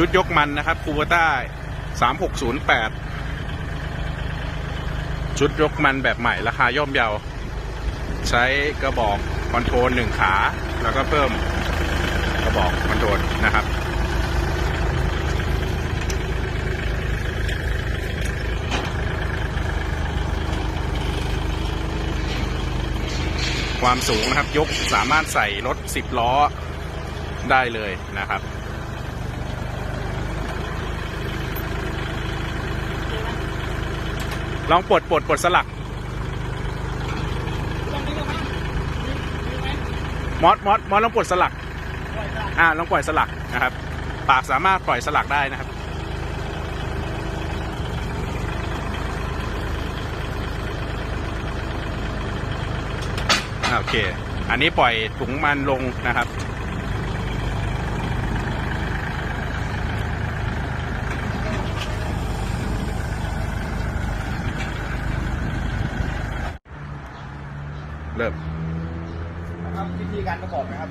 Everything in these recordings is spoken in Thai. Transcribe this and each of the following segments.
ชุดยกมันนะครับคูเบต้าสามหกศูนย์แปดชุดยกมันแบบใหม่ราคาย่อมเยา ใช้กระบอกคอนโทรลหนึ่งขา แล้วก็เพิ่มกระบอกคอนโทรลนะครับ ความสูงนะครับ ยกสามารถใส่รถ 10 ล้อได้เลยนะครับ ลองปลดปลดปลดสลักมอสมอสมอสลองปลดสลัก อ่าลองปล่อยสลักนะครับ ปากสามารถปล่อยสลักได้นะครับ อ่าโอ เค อันนี้ปล่อยถุงมันลงนะครับ เริ่มนะครับวิธีการประกอบนะครับ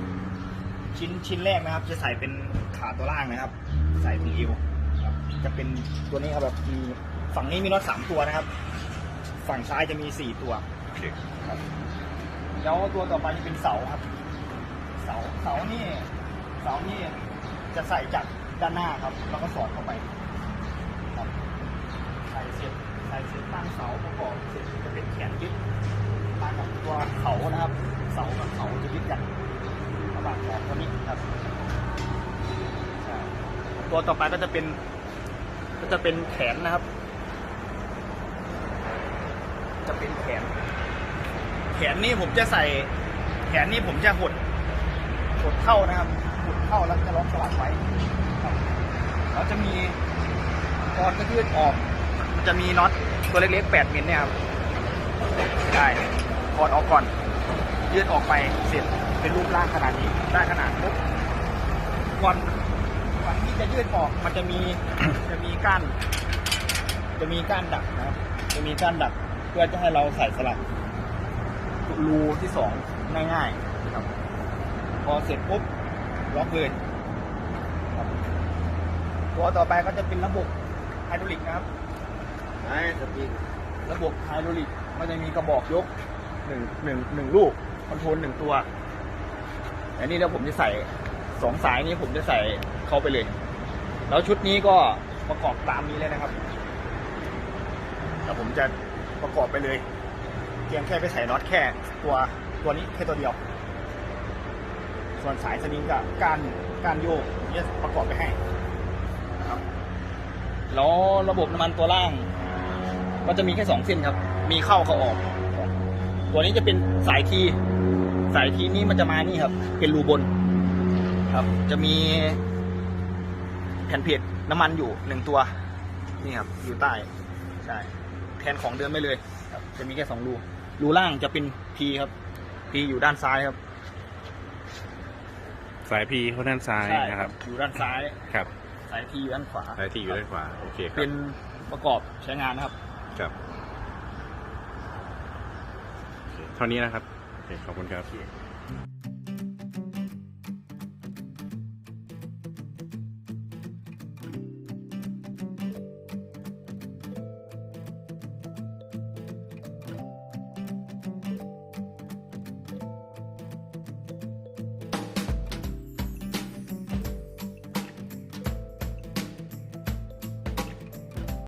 ชิ้นชิ้นแรกนะครับ จะใส่เป็นขาตัวล่างนะครับ ใส่ตรงเอวครับจะเป็นตัวนี้ครับแบบมีฝั่งนี้มีน็อตสามตัวนะครับ ฝั่งซ้ายจะมีสี่ตัวโอเคครับ แล้วตัวต่อไปจะเป็นเสาครับ เสาเสานี่เสานี่จะใส่จากด้านหน้าครับ แล้วก็สอดเข้าไปครับใส่เสร็จใส่เสร็จตั้งเสาประกอบเสร็จจะเป็นแขนยึดตั้งกับตัวเขานะครับ เสากับเขาจะยึดกันระหว่างสองตัวนี้ครับตัวต่อไปก็จะเป็น ก็จะเป็นแขนนะครับ จะเป็นแขน แขนนี่ผมจะใส่ แขนนี่ผมจะหดหดเข้านะครับหดเข้าแล้วจะล็อกสลักไว้ครับแล้วจะมีตอนก็ยืดออก มันจะมีน็อตตัวเล็กๆ8มิลเนี่ยครับได้ถอดออกก่อน ยืดออกไปเสร็จเป็นรูปร่างขนาดนี้ได้ขนาดปุ๊บก่อนก่อนที่จะยืดออกมันจะมีจะมีก้านจะมีก้านดักนะครับจะมีก้านดัก เพื่อจะให้เราใส่สลัก รูที่สองง่ายๆครับพอเสร็จปุ๊บล็อกเลยครับตัวต่อไปก็จะเป็นระบบไฮดรอลิกนะครับไฮดรอลิกระบบไฮดรอลิกมันจะมีกระบอกยกหนึ่งหนึ่งหนึ่งลูกคอนโทรลหนึ่งตัวอันนี้เดี๋ยวผมจะใส่สองสายนี้ผมจะใส่เข้าไปเลย แล้วชุดนี้ก็ประกอบตามนี้เลยนะครับแล้วผมจะประกอบไปเลย เพียงแค่ไปใส่น็อตแค่ตัวตัวนี้แค่ตัวเดียว ส่วนสายสลิงกับการการโยกเนี่ยประกอบไปให้นะครับแล้วระบบน้ำมันตัวล่าง ก็จะมีแค่สองเส้นครับ มีเข้าเข้าออก ตัวนี้จะเป็นสายทีสายทีนี้มันจะมานี่ครับ เป็นรูบน ครับ จะมีแผ่นเพจน้ำมันอยู่หนึ่งตัว นี่ครับ อยู่ใต้ใช่แทนของเดิมไม่เลย ครับ จะมีแค่สองรู รูล่างจะเป็น P ครับ P อยู่ด้านซ้ายครับสายพีเขาด้านซ้ายนะครับ อยู่ด้านซ้าย ครับ สาย P อยู่ด้านขวา สายทีอยู่ด้านขวา โอเคครัเป็บนประกอบใช้งานนะครับ ครับโอเคเท่านี้นะครับโอเคขอบคุณครับโอเค